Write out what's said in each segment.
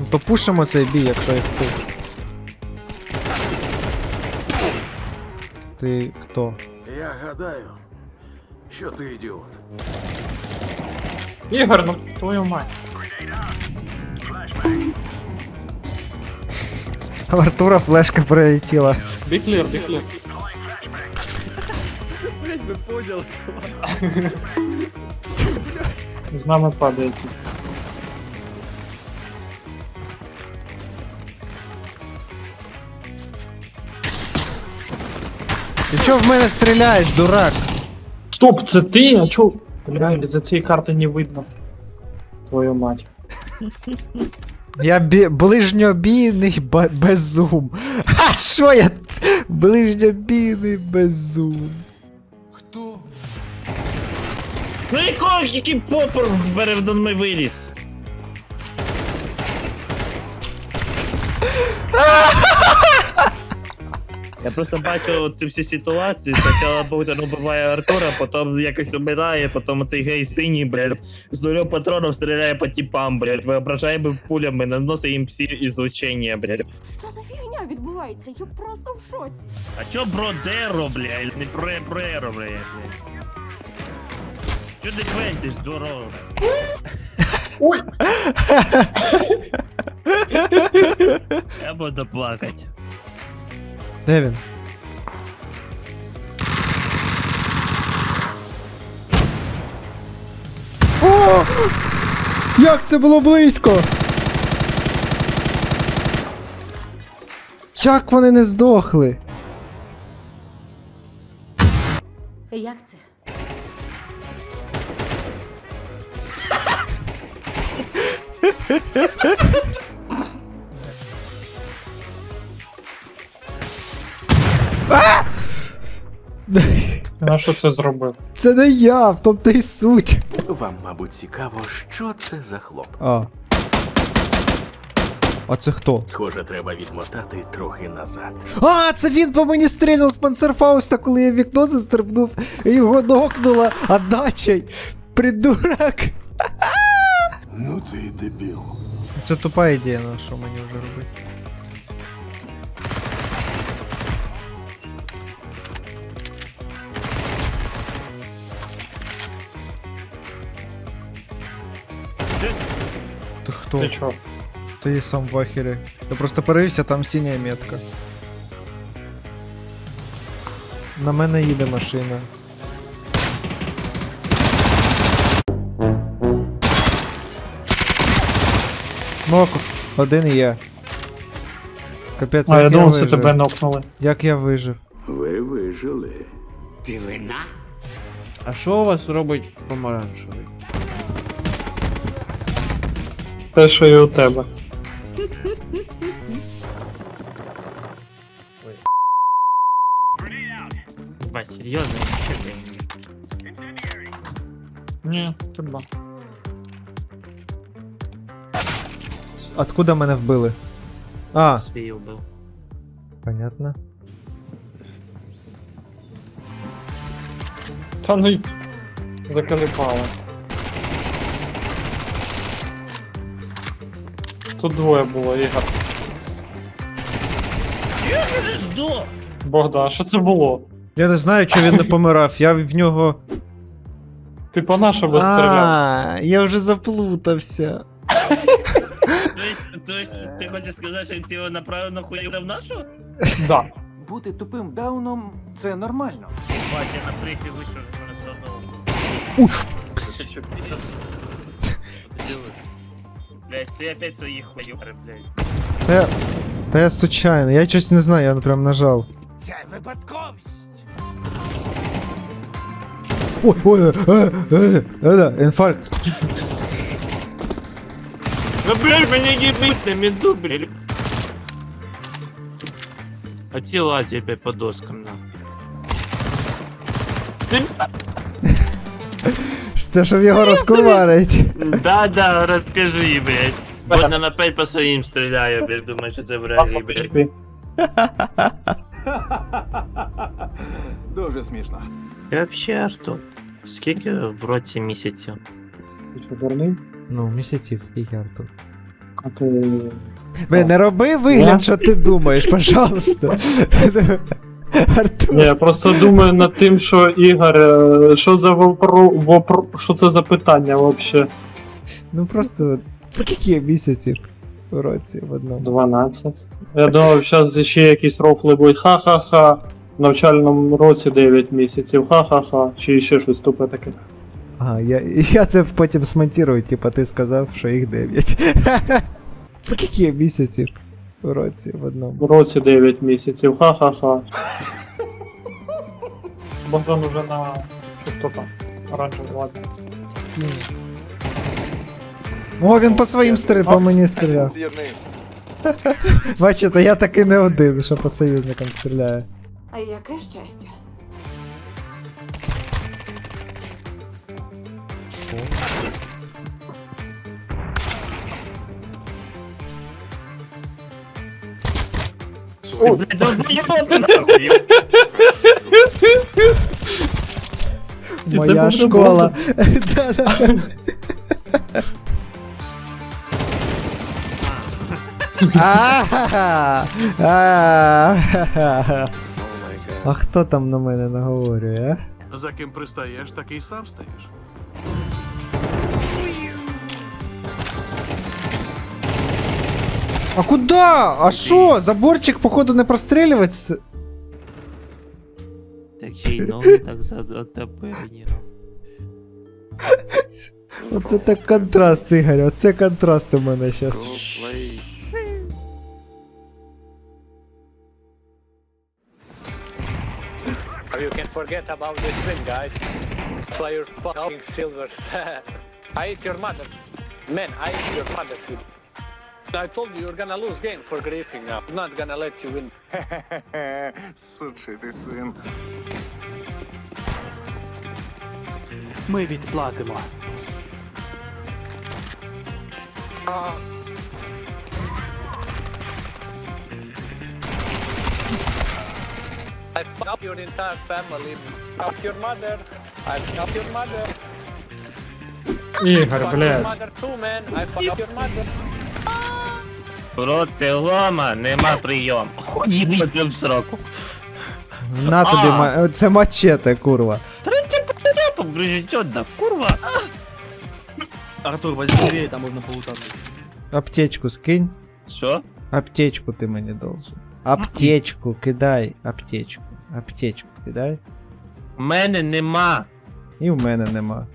Ну то пушимо цей бій, якщо їх ти. Ти хто? Я гадаю, що ти ідіот. Ігор, ну твою мать. В Артура флешка прилетіла. Біклір, біклір. Блять, ви поняли. З нами падає. Ти чого в мене стріляєш, дурак? Стоп, це ти? А чо? Бля, за цієї карти не видно. Твою мать. Я бі... ближньобійний ба- без зум. А що я? Ближньобійний без зум. Хто? Ну якого, який попор бере до мене виліз? Я просто бачу ці всі ситуації. Спочатку Богдан убиває Артура, потім якось умирає, потім цей гей синій, блядь, з нулем патронів стріляє по типам, блядь, виображає пулями, наносить їм всі ізлучення, блядь. Що за фігня відбувається? Я просто в шоці. А чо бродеро, блядь, не пре преро, блядь. Чо ти квентиш, здорово? Ой! Я буду плакати. Де він? О! Як це було близько? Як вони не здохли? Як це? На що це зробив? Це не я, в тому то й суть. Вам, мабуть, цікаво, що це за хлоп. А. А це хто? Схоже, треба відмотати трохи назад. А, це він по мені стрільнув з панцерфауста, коли я в вікно застрибнув і його нокнула отдачей. Придурак. Ну ти й дебіл. Це тупа ідея, на що мені вже робити. Ти хто? Ти чо? Ти сам в ахері. Я просто перевівся, там синя метка. На мене їде машина. Нок, один і я. Капець, А я як думав, це вижив. тебе нокнули. Як я вижив? Ви вижили. А що у вас робить помаранчевий? Те, що і у тебе. Ба, серйозно? Ні, тебе. Откуда мене вбили? А, Свій убив. понятно. Та ну й закаліпало. Тут двоє було, Ігор. Богдан, що це було? Я не знаю, чи він не помирав. Я в нього. Ти по нашому стріляв. А, я вже заплутався. То есть, ти хочеш сказати, що ти його направив на хуй в нашу? Да. Бути тупим дауном це нормально. Бать, я на прихі вийшов, мене все одно. Уф. Блядь, ти опять своїх хуйов, блядь. Та я, та я случайно, я щось не знаю, я прям нажав. Це випадковість. Ой, ой, е, е, е, е, да, інфаркт. Ну, блядь, мене не бить на меду, блядь. А ті лазі опять по доскам, на. Це щоб його розкуварить. Да-да, розкажи, блядь. Бо нам опять по своїм стріляє, блядь, думаю, що це враги, блядь. Дуже смішно. Я вообще, Артур, скільки в році місяців? Ти що, дурний? Ну, місяців скільки Артур. А ти... Блін, не роби вигляд, що ти думаєш, пожалуйста. Артур. Ні, я просто думаю над тим, що Ігор, е, що за вопро... вопро... що це за питання вообще? Ну просто скільки місяців у році в одному. 12. Я думав, зараз ще якісь рофли будуть. Ха-ха-ха. В навчальному році 9 місяців. Ха-ха-ха. Чи ще щось тупе таке. Ага, я, я це потім смонтирую, типа ти сказав, що їх 9. Скільки місяців у році в одному. В році 9 місяців. Ха-ха-ха. Богдан уже на. Що хто там? Оранжевий, ладно. О, він по своїм по мені стріляв. Бачите, я таки не один, що по союзникам стріляє. А яке щастя? Ой, блядь, долбоёбы, нахуй. це Моя школа. Да-да. А-ха-ха. А-ха-ха. А хто там на мене наговорює, а? За ким пристаєш, такий сам стаєш. А куда? А що? Заборчик, походу, не прострілюватися? Так ще й ноги так затепені. Оце так контраст, Ігор, оце контраст у мене зараз. You can forget about this win, guys. That's why you're fucking silvers. I ate your mother. Man, I ate your mother. I told you you're gonna lose game for griefing now. I'm not gonna let you win. Сучий ти син. Ми відплатимо. I fucked up your entire family. Fuck your mother. I fucked your mother. Ігор, Fuck your блядь. mother too, man. I fucked up your mother. Проти лома нема прийом. Їбати в сроку. На тобі, ма- це мачете, курва. Погружить одна, курва. Артур, возьми левее, там можно полутаться. Аптечку скинь. Що? Аптечку ти мені должен. Аптечку кидай, аптечку. Аптечку кидай. В мене нема. І в мене нема.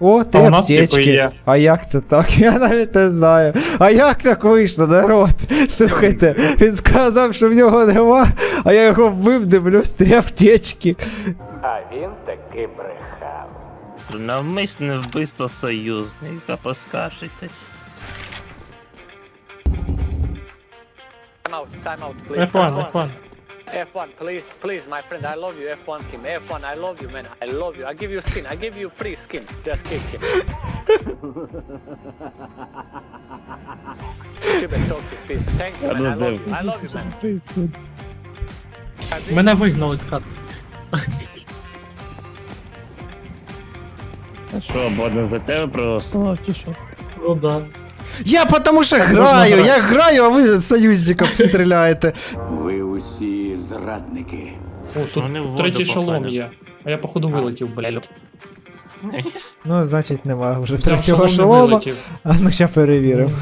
О, ти А типу, аптечки. є. А як це так? Я навіть не знаю. А як так вийшло, народ? Слухайте, він сказав, що в нього нема, а я його вбив, дивлюсь, три аптечки. А він таки брехав. Навмисне вбивство союзника, поскаржитесь. Time out, time out, please. F1, time out. F1. F1, please, please, my friend, I love you, F1 team. F1, I love you, man. I love you. I give you skin. I give you free skin. Just kick him. Stupid toxic piece. Thank you, man. I love you. I love you, man. Мене вигнали з хати. А що, Боден за тебе проголосував чи що? Ну да. Я потому що граю, я граю, а ви союзників стріляєте. Ви усі зрадники. О, Що вони в тут воду третій шолом є. А я походу вилетів, блядь. Ну, значить, нема вже Взяв третього шолом і шолома. вилетів. А ну ще перевіримо.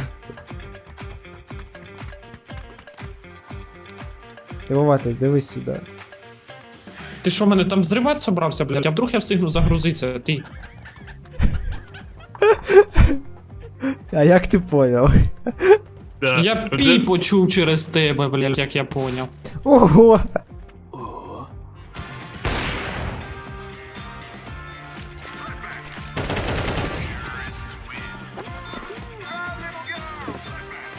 Дивувати, дивись сюди. Ти що, мене там зривати собрався, блядь? А вдруг я встигну загрузитися, ти? А як ти поняв? Я пі почув через тебе, блядь, як я поняв. Ого!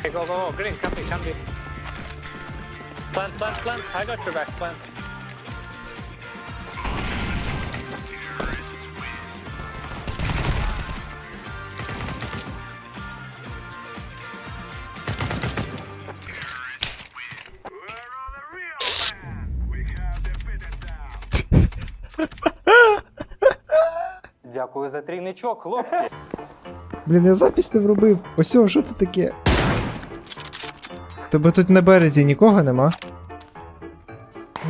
Hey, go, go, go. Green, come here, come here. Plant, plant, plant. I got your back, plant. За трійничок, хлопці. Блін, я запись не вробив. Ось, що це таке? Тебе тут на березі нікого нема?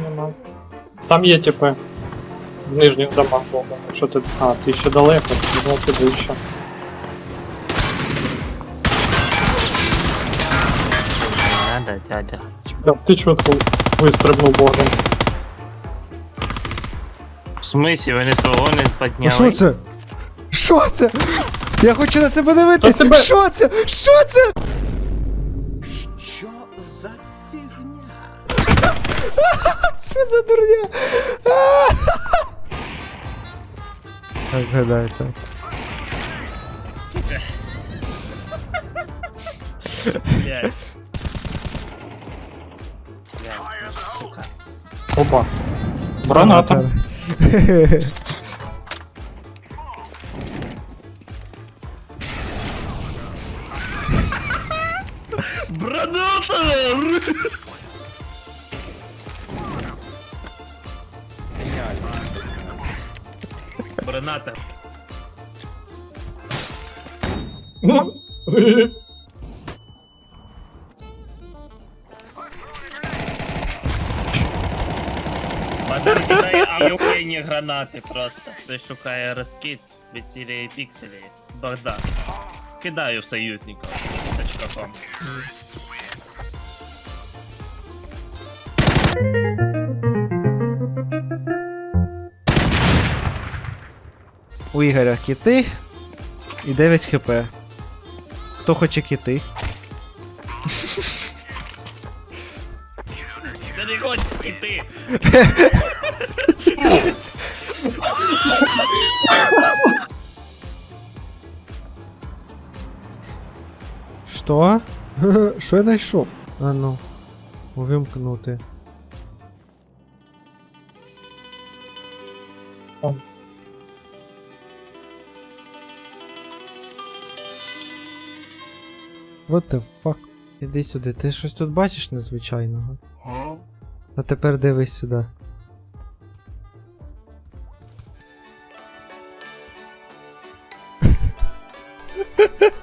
Нема. Там є типи. В нижніх домах Бога. Якщо ти. А, ти ще далеко, ну туди ще. Надо, дядя. Да, ти чутко вистрибнув Богдан. В смысле, вони свого не А що це? Що це? Я хочу на це подивитись! Та тебе- Що це? Що це? Що за фігня? Що за дурня? А! Як гадаєте? Блядь. Опа. Граната! Граната. Бадар кидає авіокейні гранати просто. Хтось шукає розкид, відцілює пікселі. Богдан. Кидаю союзників. Точка.ком. У Ігоря кіти і 9 хп. Хто хоче кіти? Ти не хочеш іти! Що? Що я знайшов? А ну. Увімкнути. What the fuck? Іди сюди, ти щось тут бачиш незвичайного? А тепер дивись сюди.